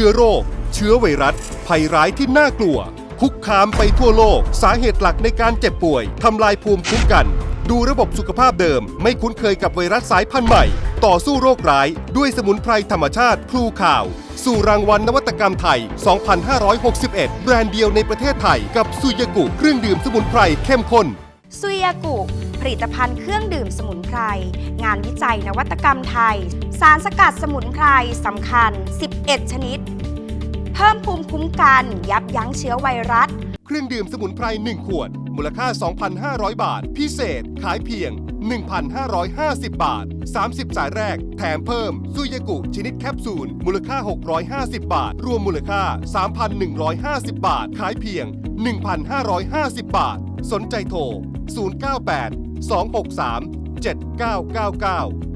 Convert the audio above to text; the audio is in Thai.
ชื้อโรค เชื้อไวรัส ภัยร้ายที่น่ากลัว คุกคามไปทั่วโลก สาเหตุหลักในการเจ็บป่วย ทำลายภูมิคุ้มกัน ดูระบบสุขภาพเดิม ไม่คุ้นเคยกับไวรัสสายพันธุ์ใหม่ ต่อสู้โรคร้าย ด้วยสมุนไพรธรรมชาติพลูข่าว สู่รางวัลนวัตกรรมไทย 2561 แบรนด์เดียวในประเทศไทยกับซุยากุเครื่องดื่มสมุนไพรเข้มข้นซุยยากุผลิตภัณฑ์เครื่องดื่มสมุนไพร งานวิจัยนวัตกรรมไทย สารสกัดสมุนไพรสำคัญ 11 ชนิด เพิ่มภูมิคุ้มกันยับยั้งเชื้อไวรัส เครื่องดื่มสมุนไพร 1 ขวด มูลค่า 2,500 บาท พิเศษ ขายเพียง 1,550 บาท 30 สายแรก แถมเพิ่ม ซุยากุ ชนิดแคปซูล มูลค่า 650 บาท รวมมูลค่า 3,150 บาท ขายเพียง 1,550 บาท สนใจโทร 098 263 7999